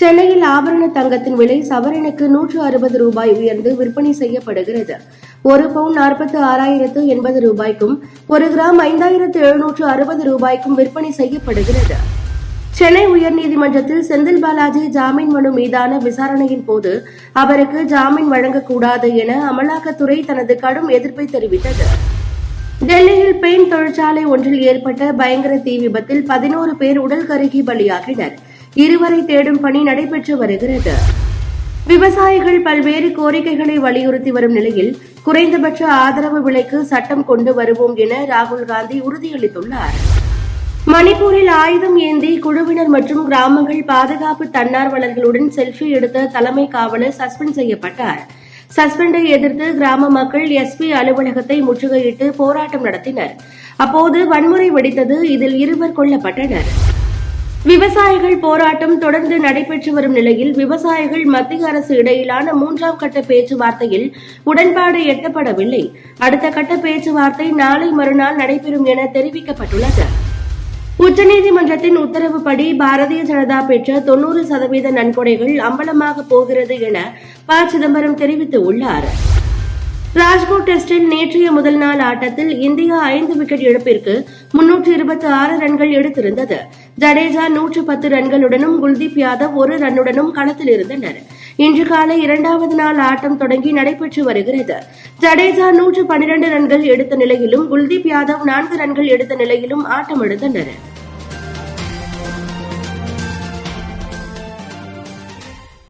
சென்னையில் ஆபரண தங்கத்தின் விலை சவரனுக்கு நூற்று அறுபது ரூபாய் உயர்ந்து விற்பனை செய்யப்படுகிறது. ஒரு பவுன் நாற்பத்து ஆறாயிரத்து எண்பது ரூபாய்க்கும் ஒரு கிராம் ஐந்தாயிரத்து எழுநூற்று அறுபது ரூபாய்க்கும் விற்பனை செய்யப்படுகிறது. சென்னை உயர்நீதிமன்றத்தில் செந்தில் பாலாஜி ஜாமீன் மனு மீதான விசாரணையின் போது அவருக்கு ஜாமீன் வழங்கக்கூடாது என அமலாக்கத்துறை தனது கடும் எதிர்ப்பை தெரிவித்தது. டெல்லியில் பெயிண்ட் தொழிற்சாலை ஒன்றில் ஏற்பட்ட பயங்கர தீ விபத்தில் பதினோரு பேர் உடல் கருகி பலியாகினர். இருவரை தேடும் பணி நடைபெற்று வருகிறது. விவசாயிகள் பல்வேறு கோரிக்கைகளை வலியுறுத்தி வரும் நிலையில் குறைந்தபட்ச ஆதரவு விலைக்கு சட்டம் கொண்டு வருவோம் என ராகுல் காந்தி உறுதியளித்துள்ளார். மணிப்பூரில் ஆயுதம் ஏந்தி குழுவினர் மற்றும் கிராமங்கள் பாதுகாப்பு தன்னார்வலர்களுடன் செல்ஃபி எடுத்த தலைமை காவலர் சஸ்பெண்ட் செய்யப்பட்டார். சஸ்பெண்டை எதிர்த்து கிராம மக்கள் எஸ்பி அலுவலகத்தை முற்றுகையிட்டு போராட்டம் நடத்தினர். அப்போது வன்முறை வெடித்தது இதில் இருவர் கொல்லப்பட்டனர். விவசாயிகள் போராட்டம் தொடர்ந்து நடைபெற்று வரும் நிலையில் விவசாயிகள் மத்திய அரசு இடையிலான மூன்றாம் கட்ட பேச்சுவார்த்தையில் உடன்பாடு எட்டப்படவில்லை. அடுத்த கட்ட பேச்சுவார்த்தை நாளை மறுநாள் நடைபெறும் என தெரிவிக்கப்பட்டுள்ளது. உச்சநீதிமன்றத்தின் உத்தரவுப்படி பாரதிய ஜனதா பெற்ற தொன்னூறு சதவீத நன்கொடைகள் அம்பலமாக போகிறது என ப. சிதம்பரம் தெரிவித்துள்ளாா் ராஜ்கோட் டெஸ்டின் நேற்றைய முதல் நாள் ஆட்டத்தில் இந்தியா ஐந்து விக்கெட் இழப்பிற்கு முன்னூற்று இருபத்தி ஆறு ரன்கள் எடுத்திருந்தது. ஜடேஜா நூற்று பத்து ரன்களுடனும் குல்தீப் யாதவ் ஒரு ரன்னுடனும் களத்தில் இருந்தனர். இன்று காலை இரண்டாவது நாள் ஆட்டம் தொடங்கி நடைபெற்று வருகிறது. ஜடேஜா நூற்று பனிரண்டு ரன்கள் எடுத்த நிலையிலும் குல்தீப் யாதவ் நான்கு ரன்கள் எடுத்த நிலையிலும் ஆட்டமிழந்தனர்.